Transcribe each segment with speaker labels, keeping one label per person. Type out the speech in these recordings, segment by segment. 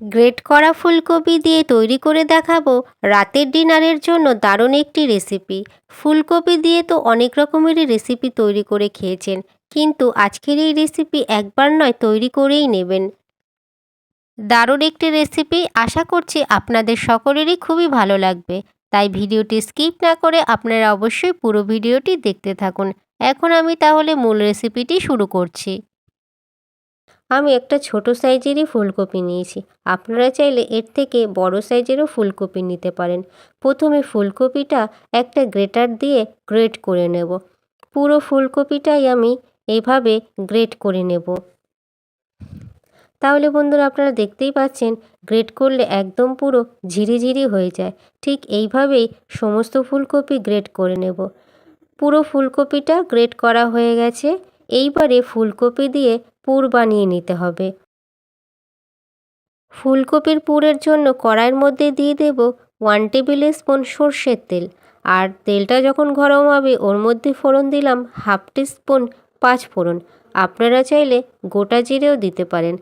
Speaker 1: Great করা ফুলকপি দিয়ে তৈরি করে দেখাবো রাতের ডিনারের জন্য দারুণ একটি রেসিপি। ফুলকপি দিয়ে তো অনেক রকমেরই রেসিপি তৈরি করে খেয়েছেন, কিন্তু আজকের এই রেসিপি একবার নয় তৈরি করেই নেবেন। দারুণ একটি রেসিপি, আশা করছি আপনাদের সকলেরই খুবই ভালো লাগবে। তাই ভিডিওটি স্কিপ না করে আপনারা অবশ্যই পুরো ভিডিওটি দেখতে থাকুন। এখন আমি তাহলে মূল রেসিপিটি শুরু করছি। আমি একটা ছোট সাইজেরই ফুলকপি নিয়েছি। আপনারা চাইলে এর থেকে বড় সাইজেরও ফুলকপি নিতে পারেন। প্রথমে ফুলকপিটা একটা গ্রেটার দিয়ে গ্রেট করে নেব। পুরো ফুলকপিটাই আমি এইভাবে গ্রেট করে নেব। তাহলে বন্ধুরা, আপনারা দেখতেই পাচ্ছেন, গ্রেট করলে একদম পুরো ঝিরিঝিরি হয়ে যায়। ঠিক এইভাবেই সমস্ত ফুলকপি গ্রেট করে নেব। পুরো ফুলকপিটা গ্রেট করা হয়ে গেছে। এইবারে ফুলকপি দিয়ে পুর বানিয়ে নিতে হবে। ফুলকপির পুরের জন্য কড়াইয়ের মধ্যে দিয়ে দেব ওয়ান টেবিল স্পুন সর্ষের তেল। আর তেলটা যখন গরম হবে, ওর মধ্যে ফোড়ন দিলাম হাফ টি স্পুন পাঁচ ফোড়ন। আপনারা চাইলে গোটা জিরেও দিতে পারেন।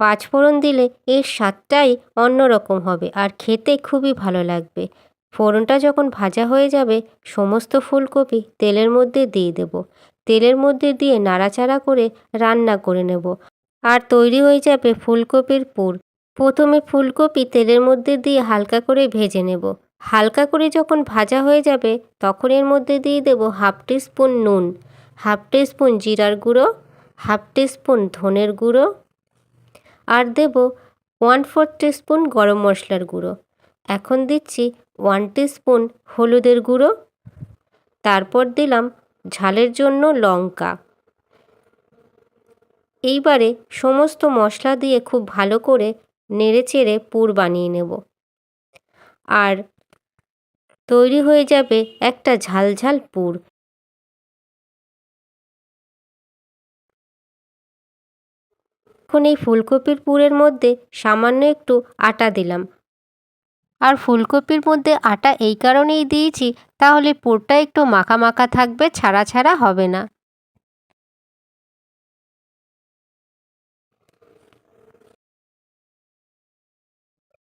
Speaker 1: পাঁচ ফোড়ন দিলে এর স্বাদটাই অন্যরকম হবে আর খেতে খুবই ভালো লাগবে। ফোড়নটা যখন ভাজা হয়ে যাবে, সমস্ত ফুলকপি তেলের মধ্যে দিয়ে দেব। তেলের মধ্যে দিয়ে নাড়াচাড়া করে রান্না করে নেব। আর তৈরি হয়ে যাবে ফুলকপির পুর। প্রথমে ফুলকপি তেলের মধ্যে দিয়ে হালকা করে ভেজে নেব। হালকা করে যখন ভাজা হয়ে যাবে, তখন এর মধ্যে দিয়ে দেব হাফ স্পুন নুন, হাফ স্পুন জিরার গুঁড়ো, হাফ স্পুন ধনের গুঁড়ো, আর দেব ওয়ান ফোর স্পুন গরম মশলার গুঁড়ো। এখন দিচ্ছি ওয়ান স্পুন হলুদের গুঁড়ো। তারপর দিলাম ঝালের জন্য লঙ্কা। এইবারে সমস্ত মশলা দিয়ে খুব ভালো করে নেড়ে চেড়ে পুর বানিয়ে নেব। আর তৈরি হয়ে যাবে একটা ঝাল ঝাল পুর। এখন এই ফুলকপির পুরের মধ্যে সামান্য একটু আটা দিলাম। আর ফুলকপির মধ্যে আটা এই কারণেই দিয়েছি, তাহলে পুরটা একটু মাখা মাখা থাকবে, ছাড়া ছাড়া হবে না।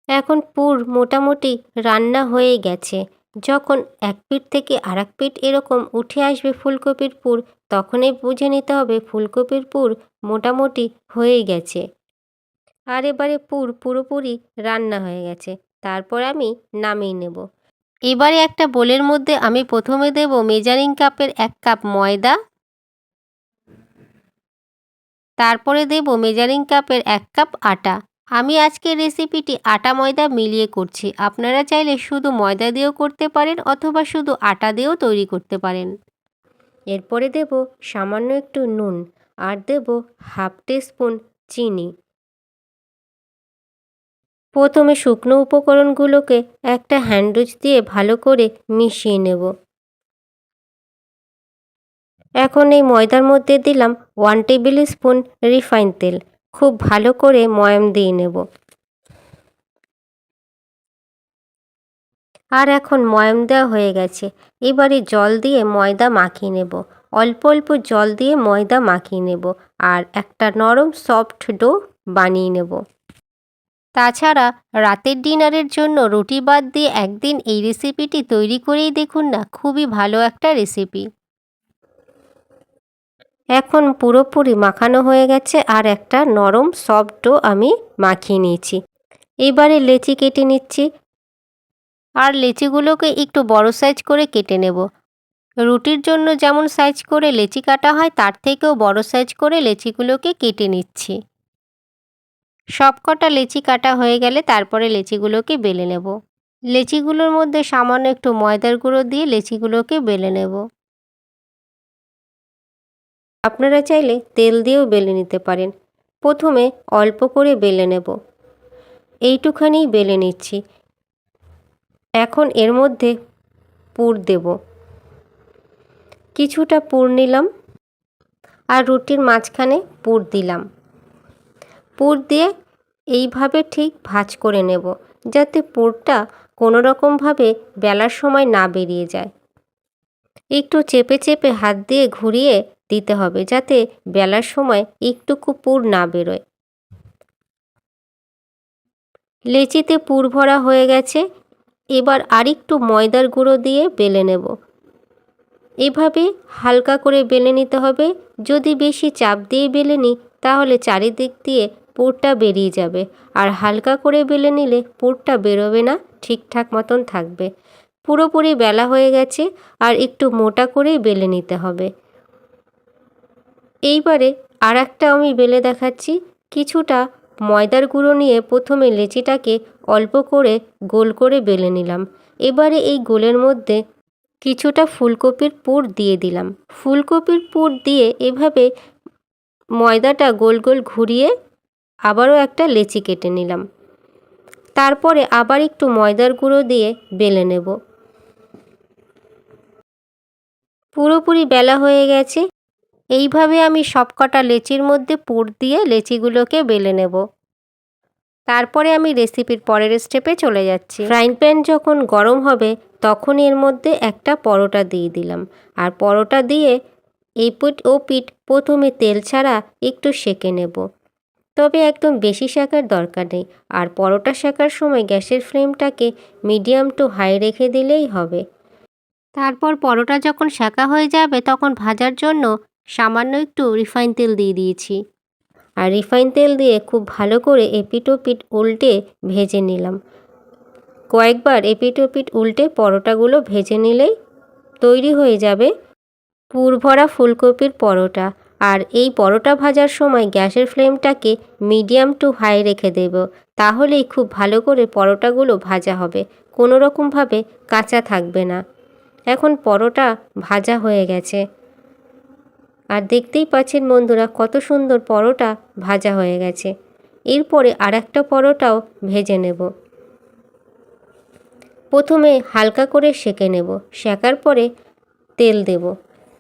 Speaker 1: এখন পুর মোটামুটি রান্না হয়ে গেছে। যখন এক পিঠ থেকে আর এক পিঠ এরকম উঠে আসবে ফুলকপির পুর, তখনই বুঝে নিতে হবে ফুলকপির পুর মোটামুটি হয়ে গেছে। আর এবারে পুর পুরোপুরি রান্না হয়ে গেছে। তারপর আমি নামিয়ে নেব। এবারে একটা বোলের মধ্যে আমি প্রথমে দেব মেজারিং কাপের এক কাপ ময়দা। তারপরে দেব মেজারিং কাপের এক কাপ আটা। আমি আজকের রেসিপিটি আটা ময়দা মিলিয়ে করছি। আপনারা চাইলে শুধু ময়দা দিয়েও করতে পারেন অথবা শুধু আটা দিয়েও তৈরি করতে পারেন। এরপরে দেব সামান্য একটু নুন আর দেব হাফ স্পুন চিনি। প্রথমে শুকনো উপকরণগুলোকে একটা হ্যান্ডউইচ দিয়ে ভালো করে মিশিয়ে নেব। এখন এই ময়দার মধ্যে দিলাম ওয়ান টেবিল স্পুন রিফাইন তেল। খুব ভালো করে ময়াম দিয়ে নেব। আর এখন ময়াম দেওয়া হয়ে গেছে। এবারে জল দিয়ে ময়দা মাখিয়ে নেব। অল্প অল্প জল দিয়ে ময়দা মাখিয়ে নেব। আর একটা নরম সফট ডো বানিয়ে নেব। তাছাড়া রাতের ডিনারের জন্য রুটি বাদ দিয়ে একদিন এই রেসিপিটি তৈরি করেই দেখুন না, খুবই ভালো একটা রেসিপি। এখন পুরোপুরি মাখানো হয়ে গেছে আর একটা নরম সফট ডো আমি মাখিয়ে নিয়েছি। এবারে লেচি কেটে নিচ্ছি আর লেচিগুলোকে একটু বড় সাইজ করে কেটে নেব। রুটির জন্য যেমন সাইজ করে লেচি কাটা হয়, তার থেকেও বড় সাইজ করে লেচিগুলোকে কেটে নিচ্ছি। সব কটা লেচি কাটা হয়ে গেলে তারপরে লেচিগুলোকে বেলে নেব। লেচিগুলোর মধ্যে সামান্য একটু ময়দার গুঁড়ো দিয়ে লেচিগুলোকে বেলে নেব। আপনারা চাইলে তেল দিয়েও বেলে নিতে পারেন। প্রথমে অল্প করে বেলে নেব। এইটুখানি বেলে নিচ্ছি। এখন এর মধ্যে পুর দেব। কিছুটা পুর নিলাম। আর রুটির মাঝখানে পুর দিলাম। পুর দিয়ে এইভাবে ঠিক ভাজ করে নেব, যাতে পুরটা কোনো রকমভাবে বেলার সময় না বেরিয়ে যায়। একটু চেপে চেপে হাত দিয়ে ঘুরিয়ে দিতে হবে, যাতে বেলার সময় একটুকু পুর না বেরোয়। লেচিতে পুর ভরা হয়ে গেছে, এবার আরেকটু ময়দার গুঁড়ো দিয়ে বেলে নেব। এভাবে হালকা করে বেলে নিতে হবে, যদি বেশি চাপ দিয়ে বেলে নিই তাহলে চারিদিক দিয়ে পুরটা বেরিয়ে যাবে। আর হালকা করে বেলে নিলে পুরটা বেরোবে না, ঠিকঠাক মতন থাকবে। পুরোপুরি বেলা হয়ে গেছে, আর একটু মোটা করেই বেলে নিতে হবে। এইবারে আর একটা আমি বেলে দেখাচ্ছি। কিছুটা ময়দার গুঁড়ো নিয়ে প্রথমে লেচিটাকে অল্প করে গোল করে বেলে নিলাম। এবারে এই গোলের মধ্যে কিছুটা ফুলকপির পুর দিয়ে দিলাম। ফুলকপির পুর দিয়ে এভাবে ময়দাটা গোল গোল ঘুরিয়ে আবারও একটা লেচি কেটে নিলাম। তারপরে আবার একটু ময়দার গুঁড়ো দিয়ে বেলে নেব। পুরোপুরি বেলা হয়ে গেছে। এইভাবে আমি সবকটা লেচির মধ্যে পুর দিয়ে লেচিগুলোকে বেলে নেব। তারপরে আমি রেসিপির পরের স্টেপে চলে যাচ্ছি। ফ্রাইং প্যান যখন গরম হবে, তখন এর মধ্যে একটা পরোটা দিয়ে দিলাম। আর পরোটা দিয়ে এই পিঠ ও পিঠ প্রথমে তেল ছাড়া একটু সেঁকে নেব। তবে একদম বেশি শেখার দরকার নেই। আর পরোটা শেখার সময় গ্যাসের ফ্লেমটাকে মিডিয়াম টু হাই রেখে দিলেই হবে। তারপর পরোটা যখন শেখা হয়ে যাবে, তখন ভাজার জন্য সামান্য একটু রিফাইন তেল দিয়ে দিয়েছি। আর রিফাইন তেল দিয়ে খুব ভালো করে এপিট ওপিট উল্টে ভেজে নিলাম। কয়েকবার এপিট ওপিট উল্টে পরোটাগুলো ভেজে নিলেই তৈরি হয়ে যাবে পুরভরা ফুলকপির পরোটা। আর এই পরোটা ভাজার সময় গ্যাসের ফ্লেমটাকে মিডিয়াম টু হাই রেখে দেব। তাহলেই খুব ভালো করে পরোটাগুলো ভাজা হবে। কোনো রকমভাবে কাঁচা থাকবে না। এখন পরোটা ভাজা হয়ে গেছে। আর দেখতেই পাচ্ছেন বন্ধুরা, কত সুন্দর পরোটা ভাজা হয়ে গেছে। এরপরে আর একটা পরোটাও ভেজে নেব। প্রথমে হালকা করে সেঁকে নেব। সেঁকার পরে তেল দেব।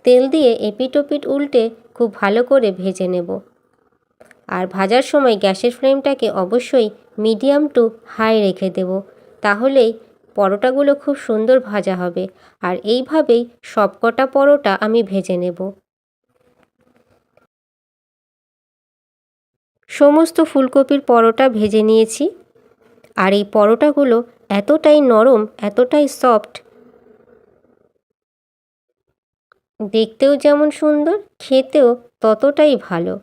Speaker 1: তেল দিয়ে এপিট ওপিট উল্টে খুব ভালো করে ভেজে নেব। আর ভাজার সময় গ্যাসের ফ্লেমটাকে অবশ্যই মিডিয়াম টু হাই রেখে দেব, তাহলেই পরোটাগুলো খুব সুন্দর ভাজা হবে। আর এইভাবেই সবকটা পরোটা আমি ভেজে নেব। সমস্ত ফুলকপির পরোটা ভেজে নিয়েছি। আর এই পরোটাগুলো এতটাই নরম, এতটাই সফট দেখতেও যেমন সুন্দর, খেতেও ততটাই ভালো।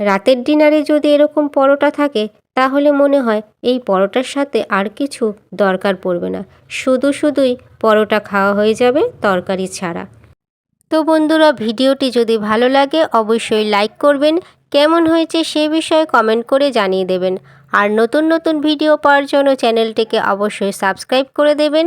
Speaker 1: রাতের ডিনারে যদি এরকম পরোটা থাকে, তাহলে মনে হয় এই পরোটার সাথে আর কিছু দরকার পড়বে না। শুধু শুধুই পরোটা খাওয়া হয়ে যাবে তরকারি ছাড়া। তো বন্ধুরা, ভিডিওটি যদি ভালো লাগে, অবশ্যই লাইক করবেন। কেমন হয়েছে সে বিষয়ে কমেন্ট করে জানিয়ে দেবেন। আর নতুন নতুন ভিডিও পাওয়ার জন্য চ্যানেলটিকে অবশ্যই সাবস্ক্রাইব করে দেবেন।